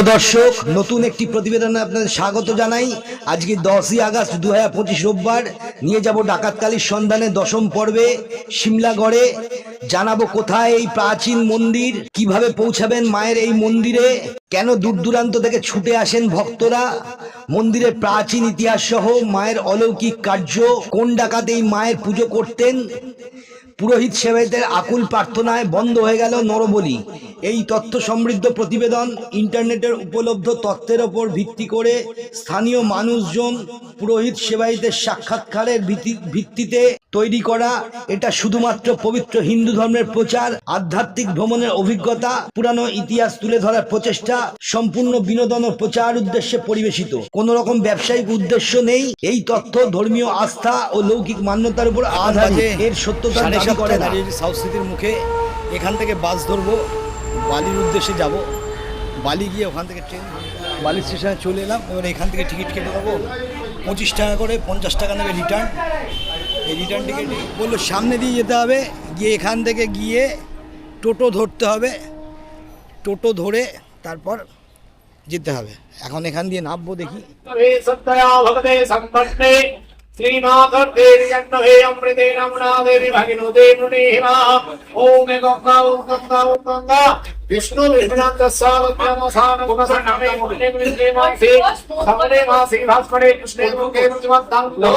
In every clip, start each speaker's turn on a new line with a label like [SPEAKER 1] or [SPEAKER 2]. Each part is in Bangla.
[SPEAKER 1] প্রিয় দর্শক, নতুন একটি প্রতিবেদনে আপনাদের স্বাগত জানাই। আজকে দশই আগস্ট দু হাজার পঁচিশ রোববার, নিয়ে যাব ডাকাতকালীর সন্ধানে দশম পর্বে সিমলাগড়ে জানাব কোথায় এই প্রাচীন মন্দির, কীভাবে পৌঁছাবেন মায়ের এই মন্দিরে, কেন দূর দূরান্ত থেকে ছুটে আসেন ভক্তরা, মন্দিরের প্রাচীন ইতিহাস সহ মায়ের অলৌকিক কার্য, কোন ডাকাত এই মায়ের পুজো করতেন পুরোহিত সেবায়তের আকুল প্রার্থনায় বন্ধ হয়ে গেল নরবলি। এই তথ্য সমৃদ্ধ প্রতিবেদন ইন্টারনেটের উপলব্ধ তথ্যের ওপর ভিত্তি করে স্থানীয় মানুষজন পুরোহিত সেবায়তের সাক্ষাৎকারের ভিত্তিতে তৈরি করা। এটা শুধুমাত্র পবিত্র হিন্দু ধর্মের প্রচার আধ্যাত্মিক ভ্রমণের অভিজ্ঞতা পুরানো ইতিহাস তুলে ধরার প্রচেষ্টা সম্পূর্ণ বিনোদন ও প্রচার উদ্দেশ্যে পরিবেশিত। কোন রকম ব্যবসায়িক উদ্দেশ্য নেই। এই তথ্য ধর্মীয় আস্থা ও লৌকিক মান্যতার উপর আধারিত। এর সত্যতা করে না সাউথ সিটির মুখে এখান থেকে বাস ধরবো বালির উদ্দেশ্যে যাব। বালি গিয়ে ওখান থেকে ট্রেন বালি স্টেশনে চলে এলাম এবার এখান থেকে টিকিট কেটে দেবো পঁচিশ টাকা করে পঞ্চাশ টাকা নেবে রিটার্ন এই রিটার্ন টিকিট বলল সামনে দিয়ে যেতে হবে। গিয়ে এখান থেকে গিয়ে টোটো ধরতে হবে। টোটো ধরে তারপর যেতে হবে। এখন এখান দিয়ে নামবো দেখি।
[SPEAKER 2] वे सत्तया भगते सम्पन्ने श्रीमाधर्ते जन्महे अमृते नमना देवी भगिनुते मुनिहिमा ॐ गङ्गा ॐ गङ्गा ॐ गङ्गा विष्णु विष्णुनाथ सावत्यमसान गुणसन्नमे मुने विष्णे मासे समने मासे भास्करे कृष्णे मुखे मुजमत्तां लो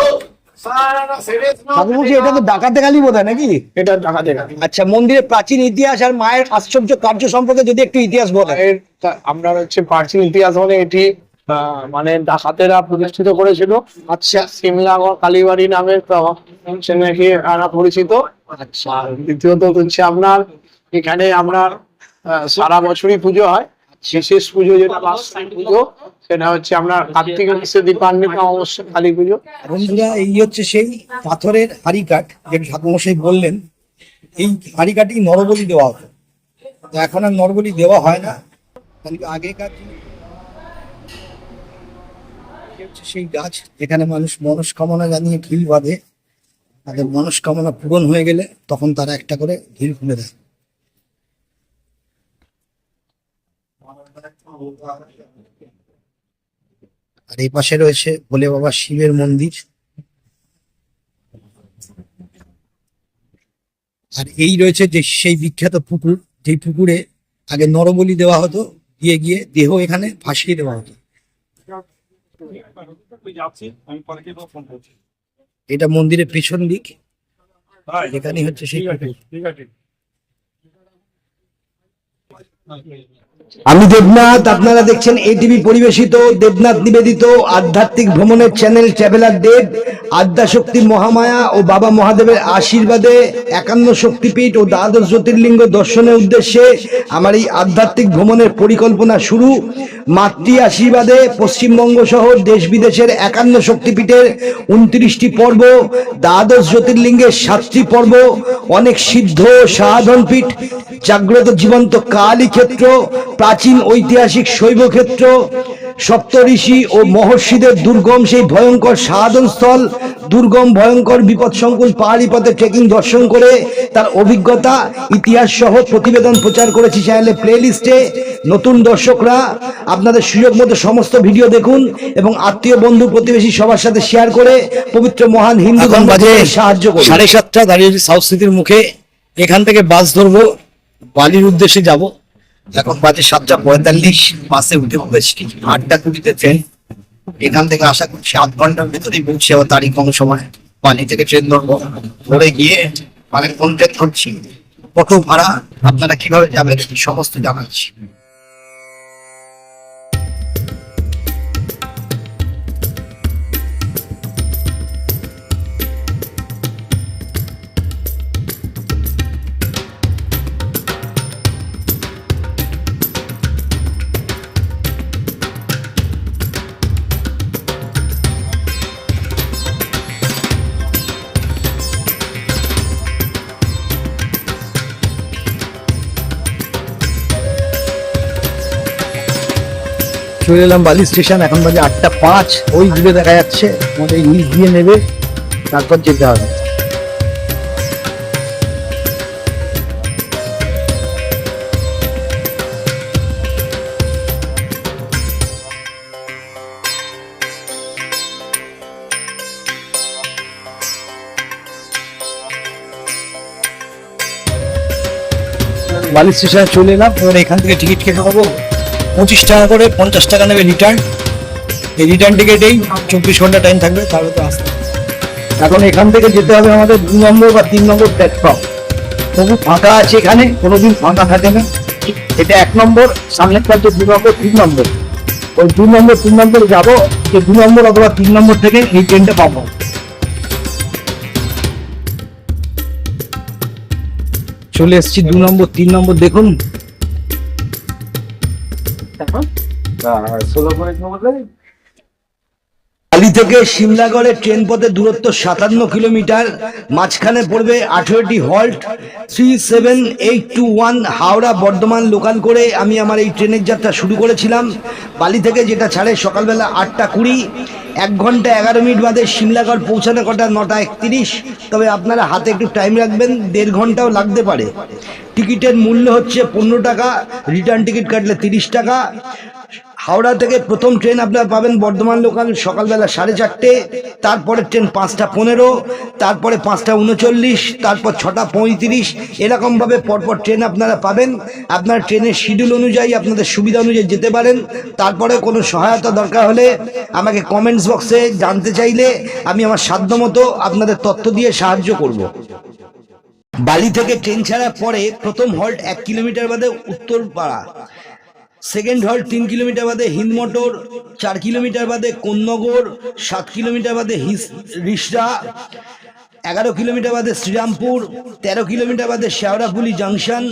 [SPEAKER 2] सारण सेवेस्मा
[SPEAKER 1] ঠাকুরমশাই এটা তো ডাকাতে গালি বোধ হয় নাকি
[SPEAKER 2] এটা টাকা দেনা
[SPEAKER 1] আচ্ছা মন্দিরের প্রাচীন ইতিহাস আর মায়ের আশ্চর্য কার্য সম্পর্কে যদি একটু ইতিহাস বলেন
[SPEAKER 3] এর তা- আপনার হচ্ছে প্রাচীন ইতিহাস মানে এটি আহ, মানে ডাকাতেরা প্রতিষ্ঠিত করেছিল। আচ্ছা সিমলাগড় কালীবাড়ি নামে সে নাকি পরিচিত।
[SPEAKER 1] আচ্ছা
[SPEAKER 3] দ্বিতীয়ত হচ্ছে আপনার, এখানে আপনার সারা বছরই পুজো হয়। বিশেষ পুজো যেটা পুজো, সেটা হচ্ছে আপনার কার্তিক মাসে দীপান্বিতা কালী পুজো।
[SPEAKER 1] এই হচ্ছে সেই পাথরের হাড়িকাঠ, যেটা ঠাকুরমশাই বললেন। এই হাড়িকাঠই নরবলি দেওয়া হতো। এখন আর নরবলি দেওয়া হয় না। আগেকার হচ্ছে সেই গাছ যেখানে মানুষ মনস্কামনা জানিয়ে ঢিল বাঁধে। তাদের মনস্কামনা পূরণ হয়ে গেলে তখন তারা একটা করে ঢিল খুলে দেয়। আর এই পাশে রয়েছে ভোলে বাবা শিবের মন্দির। আর এই রয়েছে যে সেই বিখ্যাত পুকুর, যেই পুকুরে আগে নরবলি দেওয়া হতো, গিয়ে গিয়ে দেহ এখানে ভাসিয়ে দেওয়া হতো। এটা মন্দিরের পিছন দিক। এখানে হচ্ছে সেই পুকুর আমি দেবনাথ, আপনারা দেখছেন এটিভি পরিবেশিত, দেবনাথ নিবেদিত আধ্যাত্মিক ভ্রমণের চ্যানেল ট্রাভেলার দেব আদ্যাশক্তি মহামায়া ও বাবা মহাদেবের আশীর্বাদে একান্ন শক্তিপীঠ ও দ্বাদশ জ্যোতির্লিঙ্গ দর্শনের উদ্দেশ্যে আমার এই আধ্যাত্মিক ভ্রমণের পরিকল্পনা শুরু। মাতৃ আশীর্বাদে পশ্চিমবঙ্গ সহ দেশ বিদেশের একান্ন শক্তিপীঠের উনত্রিশটি পর্ব, দ্বাদশ জ্যোতির্লিঙ্গের সাতটি পর্ব, অনেক সিদ্ধ সাধন পীঠ জাগ্রত জীবন্ত কালী ক্ষেত্র প্রাচীন ঐতিহাসিক শৈব ক্ষেত্র সপ্তঋষি ও মহর্ষিদের দুর্গম সেই ভয়ঙ্কর সাধন স্থল দুর্গম ভয়ঙ্কর বিপদসংকুল পাহাড়ি পথে ট্রেকিং দর্শন করে তার অভিজ্ঞতা ইতিহাস সহ প্রতিবেদন প্রচার করেছি চ্যানেলে প্লে লিস্টে নতুন দর্শকরা আপনাদের সুযোগ মতো সমস্ত ভিডিও দেখুন এবং আত্মীয় বন্ধু প্রতিবেশী সবার সাথে শেয়ার করে পবিত্র মহান হিন্দু ধর্ম সাহায্য করুন। সাড়ে সাতটা দাঁড়িয়ে সাউথ সিটির মুখে। এখান থেকে বাস ধরবো। বালির উদ্দেশ্যে যাব। এখন বাজে সাতটা পঁয়তাল্লিশ, বাসে উঠে পড়েছি আটটা কুড়িতে ট্রেন। এখান থেকে আশা করছি আধ ঘণ্টার ভেতরেই পৌঁছে যাব তারিখ কোনো সময়। বালি থেকে ট্রেন ধরবো। ধরে গিয়ে মানে কোন ট্রেন ধরছি? কত ভাড়া, আপনারা কীভাবে যাবেন? সমস্ত জানাচ্ছি। চলে এলাম বালি স্টেশন, এখন বাজে আটটা পাঁচ। ওই ঘুরে দেখা যাচ্ছে আমাদের ইলিশ দিয়ে নেবে, তারপর যেতে হবে। বালি স্টেশনে চলে এলাম এবার এখান থেকে টিকিট কেটে হব পঁচিশ টাকা করে পঞ্চাশ টাকা নেবে রিটার্ন এই রিটার্ন টিকিটেই চব্বিশ ঘণ্টা টাইম থাকবে, তাহলে তো আসতে এখন এখান থেকে যেতে হবে আমাদের দু নম্বর বা তিন নম্বর প্ল্যাটফর্ম তবু ফাঁকা আছে এখানে, কোনোদিন ফাঁকা থাকে না। এটা এক নম্বর সামনের প্রান্তে দু নম্বর, তিন নম্বর। ওই দু নম্বর, তিন নম্বর যাব তো দু নম্বর অথবা তিন নম্বর থেকে এই ট্রেনটা পাবো। চলে এসেছি দু নম্বর, তিন নম্বর, দেখুন। কালি থেকে সিমলাগড়ের ট্রেন পথে দূরত্ব সাতান্ন কিলোমিটার, মাঝখানে পড়বে আঠেরোটি halt three seven eight two one Howrah Bardhaman local করে আমি আমার এই ট্রেনের যাত্রা শুরু করেছিলাম। বালি থেকে যেটা ছাড়ে সকালবেলা আটটা কুড়ি, এক ঘণ্টা এগারো মিনিট বাদে সিমলাগড় পৌঁছানো কটা নটা একত্রিশ। তবে আপনারা হাতে একটু টাইম রাখবেন, দেড় ঘন্টাও লাগতে পারে। টিকিটের মূল্য হচ্ছে পনেরো টাকা রিটার্ন টিকিট কাটলে তিরিশ টাকা। হাওড়া থেকে প্রথম ট্রেন আপনারা পাবেন বর্ধমান লোকাল সকালবেলা সাড়ে চারটে তারপরে ট্রেন পাঁচটা পনেরো, তারপরে পাঁচটা উনচল্লিশ, তারপর ছটা পঁয়ত্রিশ, এরকমভাবে পরপর ট্রেন আপনারা পাবেন। আপনার ট্রেনের শিডিউল অনুযায়ী আপনাদের সুবিধা অনুযায়ী যেতে পারেন। তারপরে কোনো সহায়তা দরকার হলে আমাকে কমেন্টস বক্সে জানতে চাইলে আমি আমার সাধ্যমতো আপনাদের তথ্য দিয়ে সাহায্য করব। বালি থেকে ট্রেন ছাড়ার পরে প্রথম হল্ট এক কিলোমিটার বাদে উত্তরপাড়া। সেকেন্ড হল্ট তিন কিলোমিটার বাদে হিন্দমোটর চার কিলোমিটার বাদে কোন্নগর সাত কিলোমিটার বাদে হিস- রিসরা এগারো কিলোমিটার বাদে শ্রীরামপুর তেরো কিলোমিটার বাদে শেওড়াফুলি জাংশন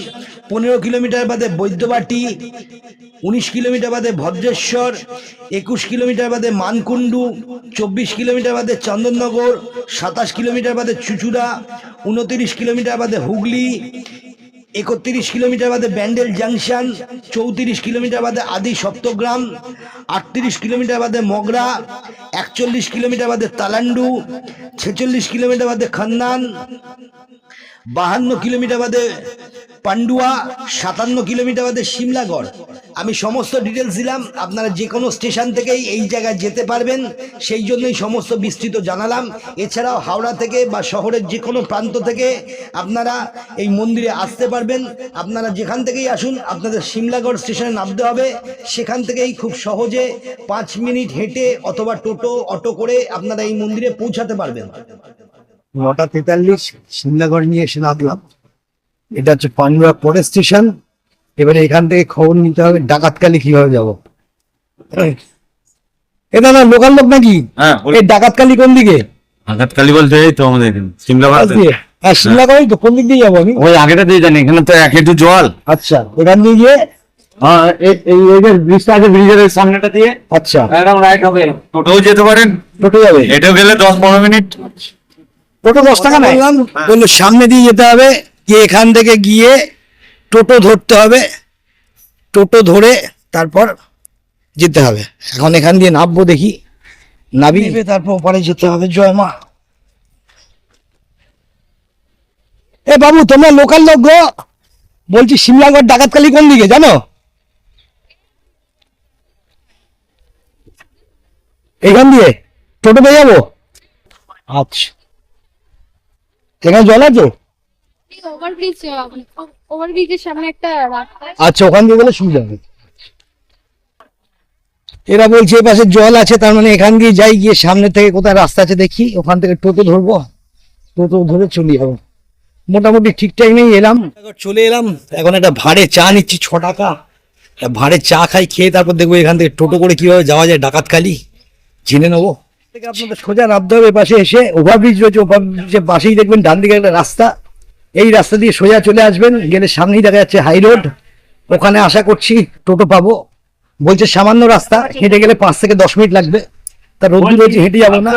[SPEAKER 1] পনেরো কিলোমিটার বাদে বৈদ্যবাটি উনিশ কিলোমিটার বাদে ভদ্রেশ্বর একুশ কিলোমিটার বাদে মানকুণ্ডু চব্বিশ কিলোমিটার বাদে চন্দননগর সাতাশ কিলোমিটার বাদে চুচুড়া উনতিরিশ কিলোমিটার বাদে হুগলি একত্রিশ কিলোমিটার বাদে ব্যান্ডেল জাংশন, চৌত্রিশ কিলোমিটার বাদে আদি সপ্তগ্রাম, আটত্রিশ কিলোমিটার বাদে মগরা, একচল্লিশ কিলোমিটার বাদে তালান্ডু, ছেচল্লিশ কিলোমিটার বাদে খান্নান বাহান্ন কিলোমিটার বাদে পান্ডুয়া, সাতান্ন কিলোমিটার বাদে সিমলাগড় আমি সমস্ত ডিটেলস দিলাম, আপনারা যে কোনো স্টেশন থেকেই এই জায়গায় যেতে পারবেন, সেই জন্যই সমস্ত বিস্তৃত জানালাম। এছাড়াও হাওড়া থেকে বা শহরের যে কোনো প্রান্ত থেকে আপনারা এই মন্দিরে আসতে পারবেন। আপনারা যেখান থেকেই আসুন, আপনাদের সিমলাগড় স্টেশনে নামতে হবে। সেখান থেকেই খুব সহজে পাঁচ মিনিট হেঁটে অথবা টোটো, অটো করে আপনারা এই মন্দিরে পৌঁছাতে পারবেন। নটা তেতাল্লিশ সিমলাগড় নিয়ে এসে নামলাম। এটা হচ্ছে পান্ডুয়া পরের স্টেশন এবারে এখান থেকে খবর নিতে হবে ডাকাতকালি কীভাবে যাব। এ দাদা লোকাল লোক নাকি?
[SPEAKER 4] হ্যাঁ
[SPEAKER 1] এই ডাকাতকালি কোন দিকে?
[SPEAKER 4] আঘাতকালী বলতে এই তো আমাদের এখানে সিমলা
[SPEAKER 1] পাশ
[SPEAKER 4] বাজার।
[SPEAKER 1] দিয়ে হ্যাঁ সিমলাগড়ই তো কোন দিক দিয়ে যাব আমি?
[SPEAKER 4] ওই আগেটা দিয়ে জানি এখানে তো এক একটু জল।
[SPEAKER 1] আচ্ছা এখান দিয়ে গিয়ে?
[SPEAKER 4] হ্যাঁ এই এই যে ব্রিজটা আছে ব্রিজের সামনেটা দিয়ে।
[SPEAKER 1] আচ্ছা।
[SPEAKER 4] একদম রাইট হবে। টোটোও যেতে পারেন।
[SPEAKER 1] টোটো যাবে?
[SPEAKER 4] এটাও গেলে দশ পনেরো মিনিট।
[SPEAKER 1] টোটো দশ টাকা বললাম বলল সামনে দিয়ে যেতে হবে গিয়ে এখান থেকে গিয়ে টোটো ধরতে হবে। টোটো ধরে তারপর যেতে হবে। এখন এখান দিয়ে নামবো দেখি। নাবি তারপর ওপারে যেতে হবে জয় মা। এ বাবু তোমরা লোকাল লোক গো। বলছি সিমলাগড় ডাকাতকালি কোন দিকে জানো? এখান দিয়ে টোটো পেয়ে যাব? আচ্ছা। এখানে জল আছে?
[SPEAKER 5] ওভারব্রিজ ওভারব্রিজের সামনে একটা
[SPEAKER 1] আচ্ছা ওখান দিয়ে গেলে সুবিধা হবে। এরা বলছে এ পাশে জল আছে তার মানে এখান দিয়ে যাই গিয়ে সামনে থেকে কোথায় রাস্তা আছে দেখি ওখান থেকে টোটো ধরবো টোটো ধরে চলে যাব মোটামুটি ঠিক টাইমেই এলাম। চলে এলাম এখন একটা ভাড়ে চা নিচ্ছি ছ টাকা। ভাড়ে চা খাই খেয়ে তারপর দেখব এখান থেকে টোটো করে কীভাবে যাওয়া যায় ডাকাতখালি। জেনে নেব। থেকে আপনাদের সোজা নামতে হবে, পাশে এসে ওভারব্রিজ রয়েছে ওভারব্রিজের পাশেই দেখবেন ডান দিকে একটা রাস্তা। এই রাস্তা দিয়ে সোজা চলে আসবেন, গেলে সামনেই দেখা যাচ্ছে হাই রোড ওখানে আশা করছি টোটো পাবো। বলছে সামান্য রাস্তা, হেঁটে গেলে পাঁচ থেকে দশ মিনিট লাগবে। তা রোদ্দুর রয়েছে, হেঁটে যাব না।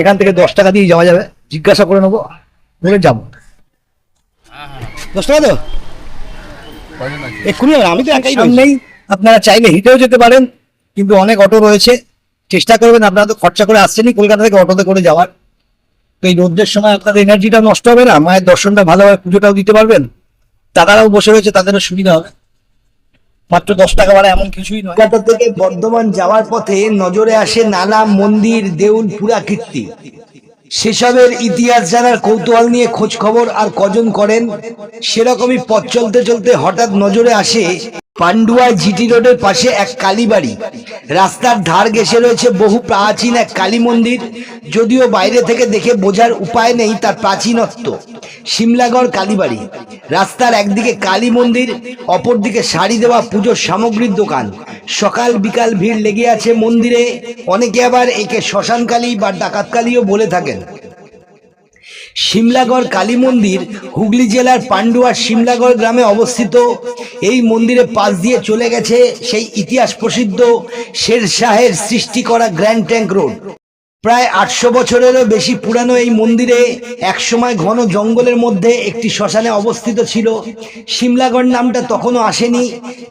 [SPEAKER 1] এখান থেকে দশ টাকা দিয়ে যাওয়া যাবে। জিজ্ঞাসা করে নেব, বলে যাব। দশ টাকা তো? এক্ষুনি আমি তো একাই নেই আপনারা চাইলে হেঁটেও যেতে পারেন, কিন্তু অনেক অটো রয়েছে। চেষ্টা করবেন, আপনারা তো খরচা করে আসছেনই কলকাতা থেকে অটোতে করে যাওয়ার। তো এই রোদ্রের সময় আপনাদের এনার্জিটা নষ্ট হবে না? মায়ের দর্শনটা ভালোভাবে পুজোটাও দিতে পারবেন? দাদারাও বসে রয়েছে, তাদেরও সুবিধা হবে। মাত্র দশ টাকা ভাড়া এমন কিছুই নয়। কলকাতা থেকে বর্ধমান যাওয়ার পথে নজরে আসে নানা মন্দির, দেউল, পুরাকীর্তি। সেসবের ইতিহাস জানার কৌতূহল নিয়ে খোঁজ খবর আর কজন করেন, সেরকমই পথ চলতে চলতে হঠাৎ নজরে আসে পান্ডুয়া জিটি রোডের পাশে এক কালীবাড়ি। রাস্তার ধার ঘেসে রয়েছে বহু প্রাচীন এক কালী মন্দির। যদিও বাইরে থেকে দেখে বোঝার উপায় নেই তার প্রাচীনত্ব। সিমলাগড় কালীবাড়ি। রাস্তার একদিকে কালী মন্দির, অপরদিকে শাড়ি দেওয়া পুজোর সামগ্রীর দোকান। সকাল বিকাল ভিড় লেগে আছে মন্দিরে। অনেকে আবার একে শ্মশানকালী বা ডাকাতকালীও বলে থাকেন। সিমলাগড় কালী মন্দির হুগলি জেলার পান্ডুয়ার শিমলাগড় গ্রামে অবস্থিত। এই মন্দিরে পাশ দিয়ে চলে গেছে সেই ইতিহাস প্রসিদ্ধ শের শাহের সৃষ্টি করা গ্র্যান্ড ট্যাঙ্ক রোড। প্রায় আটশো বছরেরও বেশি পুরানো এই মন্দিরে একসময় ঘন জঙ্গলের মধ্যে একটি শ্মশানে অবস্থিত ছিল। শিমলাগড় নামটা তখনও আসেনি,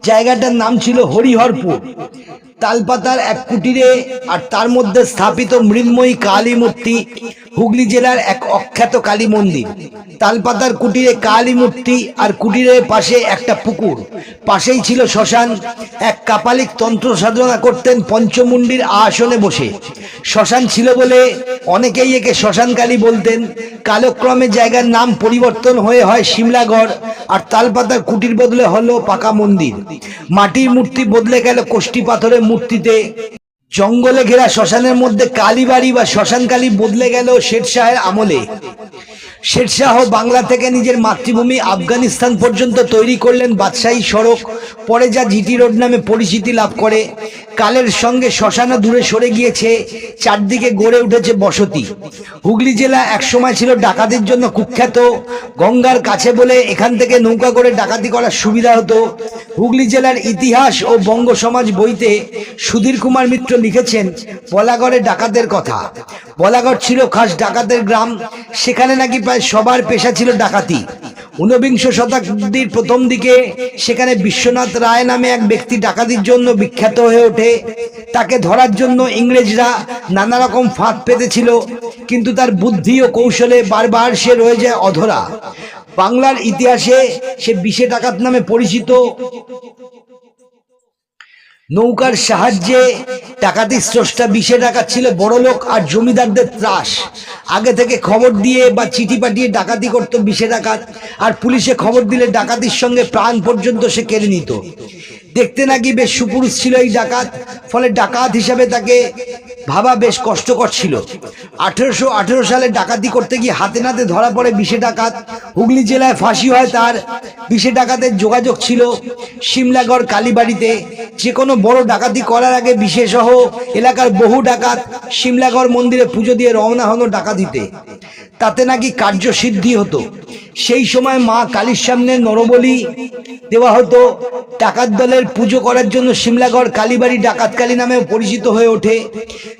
[SPEAKER 1] জায়গাটার নাম ছিল হরিহরপুর। তালপাতার এক কুটিরে আর তার মধ্যে স্থাপিত মৃন্ময়ী কালী মূর্তি হুগলি জেলার এক অখ্যাত কালী মন্দির। তালপাতার কুটিরে কালী মূর্তি আর কুটিরের পাশে একটা পুকুর। পাশেই ছিল শ্মশান। এক কাপালিক তন্ত্র সাধনা করতেন পঞ্চমুণ্ডির আসনে বসে। শ্মশান ছিল বলে অনেকেই একে শ্মশান কালী বলতেন। কালক্রমে জায়গার নাম পরিবর্তন হয়ে হয় সিমলাগড় আর তালপাতার কুটির বদলে হলো পাকা মন্দির। মাটির মূর্তি বদলে গেল কোষ্টি পাথরের মূর্তিতে। জঙ্গলে ঘেরা শ্মশানের মধ্যে কালীবাড়ি বা শ্মশানকালী বদলে গেল শেরশাহের আমলে। শেরশাহ বাংলা থেকে নিজের মাতৃভূমি আফগানিস্তান পর্যন্ত তৈরি করলেন বাদশাহী সড়ক, পরে যা জিটি রোড নামে পরিচিতি লাভ করে। কালের সঙ্গে শ্মশানা দূরে সরে গিয়েছে, চারদিকে গড়ে উঠেছে বসতি। হুগলি জেলা একসময় ছিল ডাকাতির জন্য কুখ্যাত। গঙ্গার কাছে বলে এখান থেকে নৌকা করে ডাকাতি করার সুবিধা হতো। হুগলি জেলার ইতিহাস ও বঙ্গ সমাজ বইতে সুধীর কুমার মিত্র লিখেছেন, বলাগড়ে ডাকাতের কথা। বলাগড় ছিল খাস ডাকাতের গ্রাম, সেখানে নাকি প্রায় সবার পেশা ছিল ডাকাতি। ঊনবিংশ শতাব্দীর প্রথম দিকে সেখানে বিশ্বনাথ রায় নামে এক ব্যক্তি ডাকাতির জন্য বিখ্যাত হয়ে ওঠে। তাকে ধরার জন্য ইংরেজরা নানা রকম ফাঁদ পেতেছিল, কিন্তু তার বুদ্ধি ও কৌশলে বারবার সে রয়ে যায় অধরা। বাংলার ইতিহাসে সে বিশে ডাকাত নামে পরিচিত। নৌকার সাহায্যে ডাকাতির স্রষ্টা বিশে ডাকাত ছিল বড় লোক আর জমিদারদের ত্রাস। আগে থেকে খবর দিয়ে বা চিঠি পাঠিয়ে ডাকাতি করতো বিশে ডাকাত আর পুলিশে খবর দিলে ডাকাতির সঙ্গে প্রাণ পর্যন্ত সে কেড়ে নিত। দেখতে নাকি বেশ সুপুরুষ ছিল এই ডাকাত, ফলে ডাকাত হিসাবে তাকে ভাবা বেশ কষ্টকর ছিল। আঠেরোশো আঠেরো সালে ডাকাতি করতে গিয়ে হাতে নাতে ধরা পড়ে বিশে ডাকাত। হুগলি জেলায় ফাঁসি হয় তার। বিশে ডাকাতের যোগাযোগ ছিল সিমলাগড় কালীবাড়িতে। যে কোনো বড় ডাকাতি করার আগে বিশেষহ এলাকার বহু ডাকাত সিমলাগড় মন্দিরে পুজো দিয়ে রওনা হলো ডাকাতিতে। তাতে নাকি কার্যসিদ্ধি হতো। সেই সময় মা কালীর সামনে নরবলি দেওয়া হতো। ডাকাত দলের পুজো করার জন্য সিমলাগড় কালীবাড়ি ডাকাতকালী নামেও পরিচিত হয়ে ওঠে।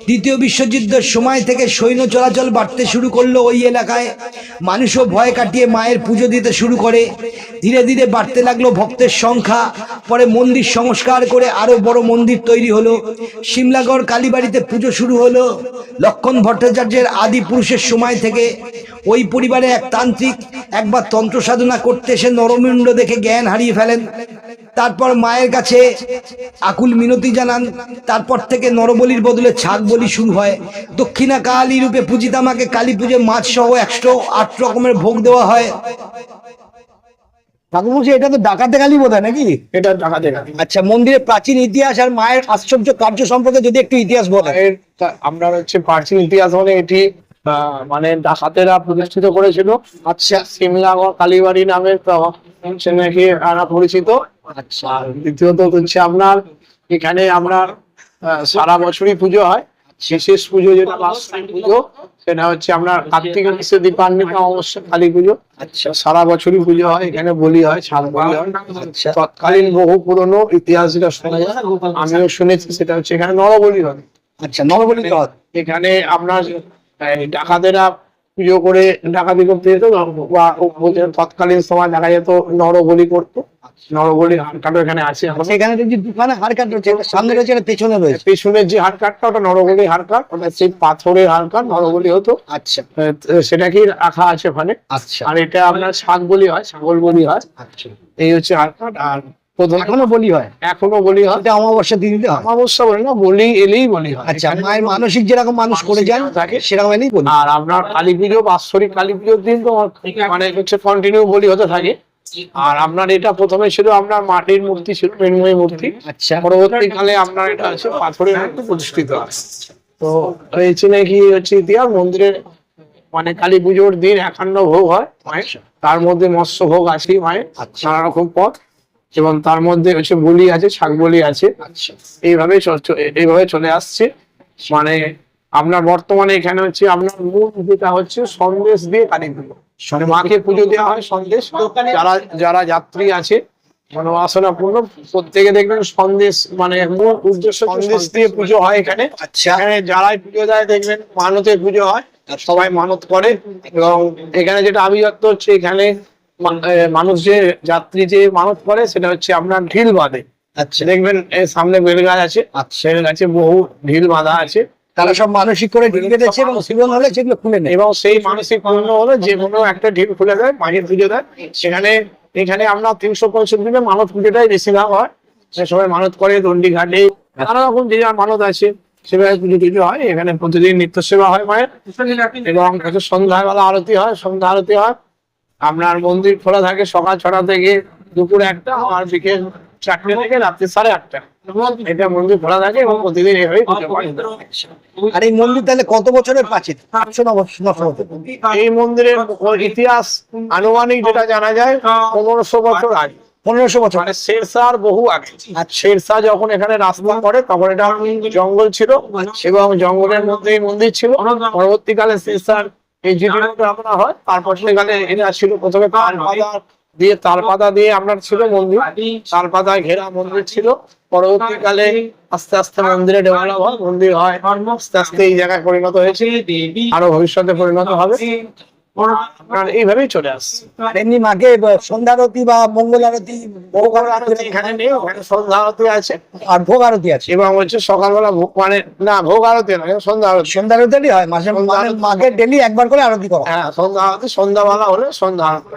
[SPEAKER 1] দ্বিতীয় বিশ্বযুদ্ধের সময় থেকে সৈন্য চলাচল বাড়তে শুরু করল ওই এলাকায়। মানুষও ভয় কাটিয়ে মায়ের পুজো দিতে শুরু করে। ধীরে ধীরে বাড়তে লাগল ভক্তের সংখ্যা। পরে মন্দির সংস্কার করে আরও বড় মন্দির তৈরি হলো। সিমলাগড় কালীবাড়িতে পুজো শুরু হলো। লক্ষণ ভট্টাচার্যের আদি পুরুষের সময় থেকে। ওই পরিবারে এক তান্ত্রিক একবার তন্ত্র সাধনা করতে এসে নরমুণ্ড দেখে জ্ঞান হারিয়ে ফেলেন। তারপর মায়ের কাছে আকুল মিনতি জানান। তারপর থেকে নরবলির বদলে ছাগ বলি শুরু হয়। দক্ষিণা কালী রূপে পূজিতা মাকে কালী পুজো মাছ সহ একশো আট রকমের ভোগ দেওয়া হয়। ঠাকুরমশাই এটা তো ডাকাতে কালী বোধ হয় নাকি?
[SPEAKER 3] এটা ডাকাতের গাড়ি।
[SPEAKER 1] আচ্ছা মন্দিরের প্রাচীন ইতিহাস আর মায়ের আশ্চর্য কার্য সম্পর্কে যদি একটু ইতিহাস বলেন।
[SPEAKER 3] আপনার হচ্ছে প্রাচীন ইতিহাস মানে এটি মানে ডাকাতেরা প্রতিষ্ঠিত করেছিল। আচ্ছা সিমলাগড় কালীবাড়ি নামে সে নাকি আনা পরিচিত।
[SPEAKER 1] আচ্ছা
[SPEAKER 3] দ্বিতীয়ত হচ্ছে আপনার এখানে আপনার সারা বছরই পুজো হয়। বিশেষ পুজো যেটা পুজো সেটা হচ্ছে আপনার কার্তিক মাসে দীপান্বিতা অমাবস্যা কালী পুজো।
[SPEAKER 1] আচ্ছা।
[SPEAKER 3] সারা বছরই পুজো হয় এখানে বলি হয় ছাদ বলি হয়।
[SPEAKER 1] আচ্ছা।
[SPEAKER 3] তৎকালীন বহু পুরনো ইতিহাস যেটা শোনা যায় আমিও শুনেছি সেটা হচ্ছে এখানে নরবলি হয়
[SPEAKER 1] আচ্ছা নরবলি
[SPEAKER 3] এখানে আপনার ডাকাতেরা পুজো করে ডাকাতি করতে যেত বা তৎকালীন সময় দেখা যেত নরবলি করতো। নরবলি হাটকাটো এখানে আছে।
[SPEAKER 1] সেখানে দেখছি দোকানে হাড় কাট সামনে রয়েছে একটা পেছনে রয়েছে?
[SPEAKER 3] পেছনের যে হাড়কাটটা ওটা নরবলি হাড়কাট ওটা সেই পাথরের হাড়কাট নরবলি হতো।
[SPEAKER 1] আচ্ছা।
[SPEAKER 3] আহ, সেটা কি রাখা আছে ওখানে।
[SPEAKER 1] আচ্ছা।
[SPEAKER 3] আর এটা আপনার শাক বলি হয় ছাগল বলি হয়।
[SPEAKER 1] আচ্ছা।
[SPEAKER 3] এই হচ্ছে হাড়কাট আর প্রথম
[SPEAKER 1] এখনও বলি হয়?
[SPEAKER 3] এখনও বলি হয়?
[SPEAKER 1] এটা অমাবস্যা দিদিতে হয়।
[SPEAKER 3] অমাবস্যা বলি না বলি এলেই বলি হয়।
[SPEAKER 1] আচ্ছা মায়ের মানসিক যেরকম মানুষ করে যান
[SPEAKER 3] থাকে।
[SPEAKER 1] সেরকম এলেই বলি।
[SPEAKER 3] আর আপনার কালী পুজো বাৎসরিক কালী পুজোর দিন তো মানে হচ্ছে কন্টিনিউ বলি হতে থাকে। আর আপনার এটা প্রথমে ছিল আপনার মাটির মূর্তি ছিল মৃন্ময়ী মূর্তি।
[SPEAKER 1] আচ্ছা।
[SPEAKER 3] পরবর্তীকালে আপনার এটা আছে পাথরের মূর্তি। প্রতিষ্ঠিত হয় তো হয়েছে নাকি হচ্ছে ইতিহাস মন্দিরের মানে কালী পুজোর দিন একান্ন ভোগ হয় মায়ের। তার মধ্যে মৎস্য ভোগ আছে মায়ের নানা রকম পথ। এবং তার মধ্যে হচ্ছে বলি আছে শাক বলি আছে। এইভাবে চ- চ- এইভাবে চলে আসছে। মানে আপনার বর্তমানে এখানে হচ্ছে আপনার মূল যেটা হচ্ছে সন্দেশ দিয়ে কালী পুজো। মানে মাকে পুজো দেওয়া হয় সন্দেশ। যারা যারা যাত্রী আছে মনোবাসনা পূর্ণ প্রত্যেকে দেখবেন সন্দেশ মানে মূল উদ্দেশ্য সন্দেশ দিয়ে পুজো হয় এখানে।
[SPEAKER 1] আচ্ছা।
[SPEAKER 3] এখানে যারাই পুজো দেয় দেখবেন মানতের পুজো হয় সবাই মানত করে। এবং এখানে যেটা আবির্ভাব হচ্ছে এখানে মানুষ যে যাত্রী যে মানত করে সেটা হচ্ছে আপনার ঢিল বাঁধে।
[SPEAKER 1] আচ্ছা।
[SPEAKER 3] দেখবেন সামনে বেল গাছ আছে
[SPEAKER 1] আচ্ছা।
[SPEAKER 3] গাছে বহু ঢিল বাঁধা আছে।
[SPEAKER 1] তারা সব মানসিক করে ঢিল বেঁধেছে এবং জীবন হলে সেগুলো খুলে নেয়।
[SPEAKER 3] এবং সেই মানসিক পূর্ণ হলে যে কোনো একটা ঢিল খুলে দেয় মাঝের পুজো দেয়। সেখানে এখানে আমরা তিনশো পঁয়ষট্টি দিনে মানত পুজোটাই বেশিরভাগ হয়। সে সবাই মানত করে দণ্ডি ঘাটে। নানা রকম যে যার মানত আছে সেভাবে পুজো টুজো হয়। এখানে প্রতিদিন নিত্য সেবা হয় মায়ের। এবং সন্ধ্যাবেলা আরতি হয় সন্ধ্যা আরতি হয়। আপনার মন্দির খোলা থাকে সকাল ছটা থেকে দুপুর একটা আর বিকেল চারটে থেকে রাত্রি সাড়ে আটটা। এটা মন্দির খোলা থাকে এবং প্রতিদিন করে
[SPEAKER 1] আর এই মন্দির তাহলে কত বছরের প্রাচীন?
[SPEAKER 3] এই মন্দিরের ইতিহাস আনুমানিক যেটা জানা যায় পনেরোশো বছর আগে।
[SPEAKER 1] পনেরোশো বছর।
[SPEAKER 3] মানে শেরশাহর বহু আগে। আর শেরশাহ যখন এখানে রাস্তা করে তখন এটা জঙ্গল ছিল এবং জঙ্গলের মধ্যে এই মন্দির ছিল। পরবর্তীকালে শেরশাহ এই জিনিসটা আপনার হয় তারপর সেখানে এটা ছিল প্রথমে তাল পাতা দিয়ে তাল পাতা দিয়ে আপনার ছিল মন্দির। তাল পাতায় ঘেরা মন্দির ছিল। পরবর্তীকালে আস্তে আস্তে মন্দিরে ডেভেলপ হয় মন্দির হয়। আস্তে আস্তে এই জায়গায় পরিণত হয়েছে। আরও ভবিষ্যতে পরিণত হবে। এইভাবেই চলে আসছে।
[SPEAKER 1] এমনি মাকে সন্ধ্যা আরতি বা মঙ্গল আরতি ভোগ
[SPEAKER 3] আরতি এখানে নেই ওখানে সন্ধ্যা আরতি আছে।
[SPEAKER 1] আর ভোগ আরতি আছে।
[SPEAKER 3] এবং হচ্ছে সকালবেলা ভোগ মানে না ভোগ আরতি না সন্ধ্যা আরতি।
[SPEAKER 1] সন্ধ্যা আরতি হয় মাসে মাকে ডেলি একবার করে আরতি করা হ্যাঁ।
[SPEAKER 3] সন্ধ্যা আরতি সন্ধ্যাবেলা হলে সন্ধ্যা আরতি।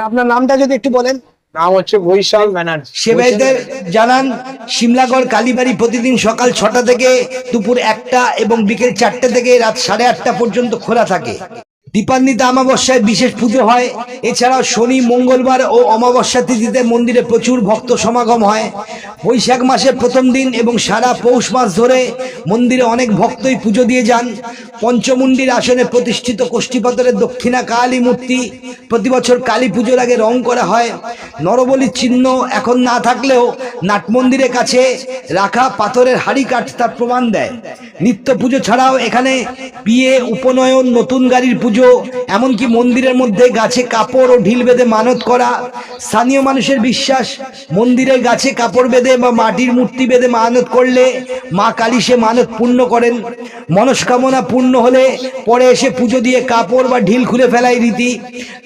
[SPEAKER 1] আপনার নামটা যদি একটু বলেন।
[SPEAKER 3] নাম হচ্ছে বৈশাল ব্যানার্জি।
[SPEAKER 1] সেবাইদের জানান সিমলাগড় কালীবাড়ি প্রতিদিন সকাল ছটা থেকে দুপুর একটা এবং বিকেল চারটে থেকে রাত সাড়ে আটটা পর্যন্ত খোলা থাকে। দীপান্বিতা অমাবস্যায় বিশেষ পুজো হয়। এছাড়াও শনি, মঙ্গলবার ও অমাবস্যা তিথিতে মন্দিরে প্রচুর ভক্ত সমাগম হয়। বৈশাখ মাসের প্রথম দিন এবং সারা পৌষ মাস ধরে মন্দিরে অনেক ভক্তই পুজো দিয়ে যান। পঞ্চমুন্ডির আসনে প্রতিষ্ঠিত কোষ্ঠীপতরের দক্ষিণা কালী মূর্তি প্রতি বছর কালী পুজোর আগে রং করা হয়। নরবলির চিহ্ন এখন না থাকলেও নাটমন্দিরের কাছে রাখা পাথরের হাড়ি কাঠ তার প্রমাণ দেয়। নিত্য পুজো ছাড়াও এখানে বিয়ে, উপনয়ন, নতুন গাড়ির পুজো এমনকি মন্দিরের মধ্যে গাছে কাপড় ও ঢিল বেঁধে মানত করা। স্থানীয় মানুষের বিশ্বাস, মন্দিরের গাছে কাপড় বেঁধে বা মাটির মূর্তি বেঁধে মানত করলে মা কালী সে মানত পূর্ণ করেন। মনস্কামনা পূর্ণ হলে পরে এসে পুজো দিয়ে কাপড় বা ঢিল খুলে ফেলাই রীতি।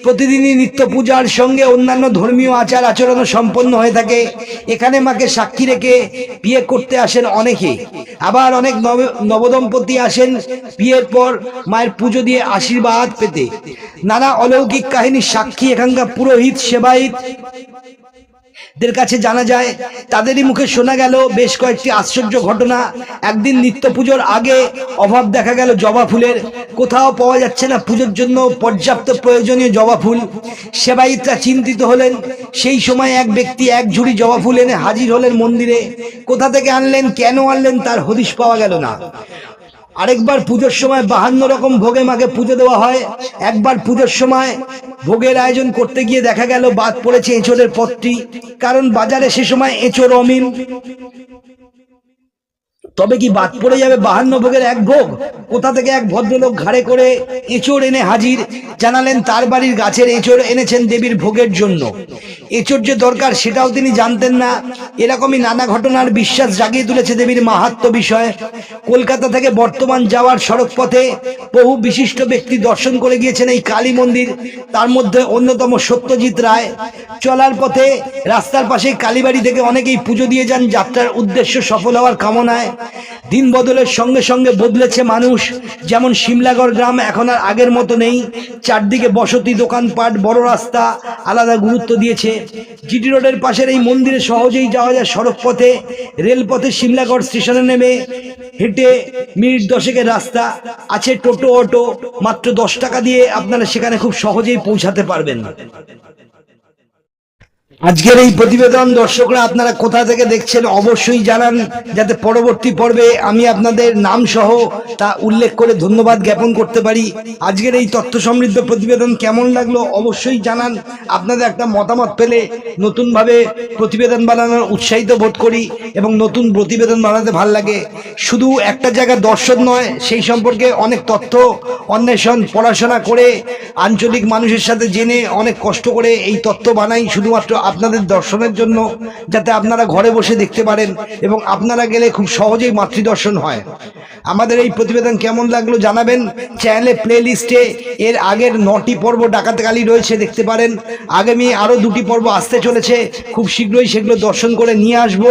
[SPEAKER 1] প্রতিদিনই নিত্য পূজার সঙ্গে অন্যান্য ধর্মীয় আচার আচরণও সম্পন্ন হয়ে থাকে। এখানে মাকে সাক্ষী রেখে বিয়ে করতে আসেন অনেকে। আবার অনেক নব- নবদম্পতি আসেন। বিয়ের পর মায়ের পুজো দিয়ে আশীর্বাদ পেতে। নানা অলৌকিক কাহিনীর সাক্ষী, এখানকার পুরোহিত, সেবায়িত। কাছে জানা যায়, তাদেরই মুখে শোনা গেল বেশ কয়েকটি আশ্চর্য ঘটনা। একদিন নিত্য পুজোর আগে অভাব দেখা গেল জবা ফুলের। কোথাও পাওয়া যাচ্ছে না পুজোর জন্য পর্যাপ্ত প্রয়োজনীয় জবা ফুল। সেবায়িতরা চিন্তিত হলেন, সেই সময় এক ব্যক্তি এক ঝুড়ি জবা ফুল এনে হাজির হলেন মন্দিরে। কোথা থেকে আনলেন, কেন আনলেন তার হদিশ পাওয়া গেল না। আরেকবার পুজোর সময় বাহান্ন রকম ভোগে মাকে পুজো দেওয়া হয়। একবার পুজোর সময় ভোগের আয়োজন করতে গিয়ে দেখা গেল বাদ পড়েছে এঁচড়ের পথটি। কারণ বাজারে সে সময় এঁচড় অমিল তবে কি বাদ পড়ে যাবে বাহান্ন ভোগের এক ভোগ? কোথা থেকে এক ভদ্রলোক ঘাড়ে করে এঁচড় এনে হাজির জানালেন, তার বাড়ির গাছের এঁচড় এনেছেন দেবীর ভোগের জন্য। এঁচড় যে দরকার সেটাও তিনি জানতেন না। এরকমই নানা ঘটনার বিশ্বাস জাগিয়ে তুলেছে দেবীর মাহাত্ম বিষয়। কলকাতা থেকে বর্তমান যাওয়ার সড়ক পথে বহু বিশিষ্ট ব্যক্তি দর্শন করে গিয়েছেন এই কালী মন্দির। তার মধ্যে অন্যতম সত্যজিৎ রায়। চলার পথে রাস্তার পাশে কালীবাড়ি থেকে অনেকেই পুজো দিয়ে যান, যাত্রার উদ্দেশ্য সফল হওয়ার কামনায়। দিন বদলের সঙ্গে সঙ্গে বদলেছে মানুষ। যেমন শিমলাগড় গ্রাম এখন আর আগের মতো নেই। চারদিকে বসতি, দোকানপাট, বড় রাস্তা আলাদা গুরুত্ব দিয়েছে। জিটি রোডের পাশের এই মন্দিরে সহজেই যাওয়া যায় সড়ক পথে রেলপথে শিমলাগড় স্টেশনে নেমে হেঁটে মিনিট দশেকের রাস্তা। আছে টোটো, অটো, মাত্র দশ টাকা দিয়ে আপনারা সেখানে খুব সহজেই পৌঁছাতে পারবেন। আজকের এই প্রতিবেদন দর্শকরা আপনারা কোথা থেকে দেখছেন অবশ্যই জানান, যাতে পরবর্তী পর্বে আমি আপনাদের নাম সহ তা উল্লেখ করে ধন্যবাদ জ্ঞাপন করতে পারি। আজকের এই তথ্য সমৃদ্ধ প্রতিবেদন কেমন লাগল অবশ্যই জানান। আপনাদের একটা মতামত পেলে নতুনভাবে প্রতিবেদন বানানোর উৎসাহিত বোধ করি এবং নতুন প্রতিবেদন বানাতে ভালো লাগে। শুধু একটা জায়গার দর্শন নয়, সেই সম্পর্কে অনেক তথ্য, অন্বেষণ, পড়াশোনা করে আঞ্চলিক মানুষের সাথে জেনে অনেক কষ্ট করে এই তথ্য বানাই, শুধুমাত্র আপনাদের দর্শনের জন্য যাতে আপনারা ঘরে বসে দেখতে পারেন এবং আপনারা গেলে খুব সহজেই মাতৃদর্শন হয়। আমাদের এই প্রতিবেদন কেমন লাগল জানাবেন। চ্যানেলে প্লে লিস্টে এর আগের নটি পর্ব ডাকাতকালী রয়েছে, দেখতে পারেন। আগামী আরও দুটি পর্ব আসতে চলেছে। খুব শীঘ্রই সেগুলো দর্শন করে নিয়ে আসব।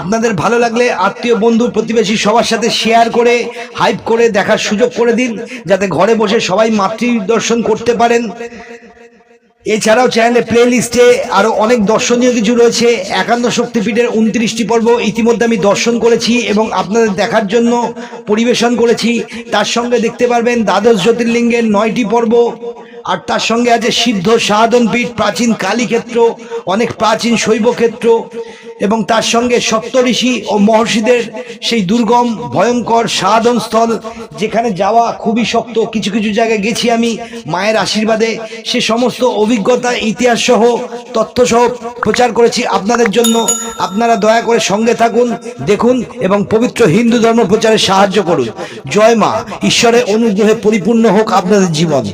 [SPEAKER 1] আপনাদের ভালো লাগলে আত্মীয়, বন্ধু, প্রতিবেশী সবার সাথে শেয়ার করে, হাইপ করে, দেখার সুযোগ করে দিন, যাতে ঘরে বসে সবাই মাতৃ দর্শন করতে পারেন। এছাড়াও চ্যানেলে প্লে লিস্টে আরও অনেক দর্শনীয় কিছু রয়েছে। একান্ন শক্তিপীঠের উনত্রিশটি পর্ব ইতিমধ্যে আমি দর্শন করেছি এবং আপনাদের দেখার জন্য পরিবেশন করেছি। তার সঙ্গে দেখতে পারবেন দ্বাদশ জ্যোতির্লিঙ্গের নয়টি পর্ব। আর তার সঙ্গে আছে সিদ্ধ সাধন পীঠ প্রাচীন কালীক্ষেত্র, অনেক প্রাচীন শৈব ক্ষেত্র এবং তার সঙ্গে সপ্তঋষি ও মহর্ষিদের সেই দুর্গম, ভয়ঙ্কর সাধন স্থল, যেখানে যাওয়া খুবই শক্ত। কিছু কিছু জায়গায় গেছি আমি মায়ের আশীর্বাদে। সে সমস্ত অভিজ্ঞতা, ইতিহাস সহ, তথ্য সহ প্রচার করেছি আপনাদের জন্য। আপনারা দয়া করে সঙ্গে থাকুন, দেখুন এবং পবিত্র হিন্দু ধর্ম প্রচারে সাহায্য করুন। জয় মা, ঈশ্বরের অনুগ্রহে পরিপূর্ণ হোক আপনাদের জীবন।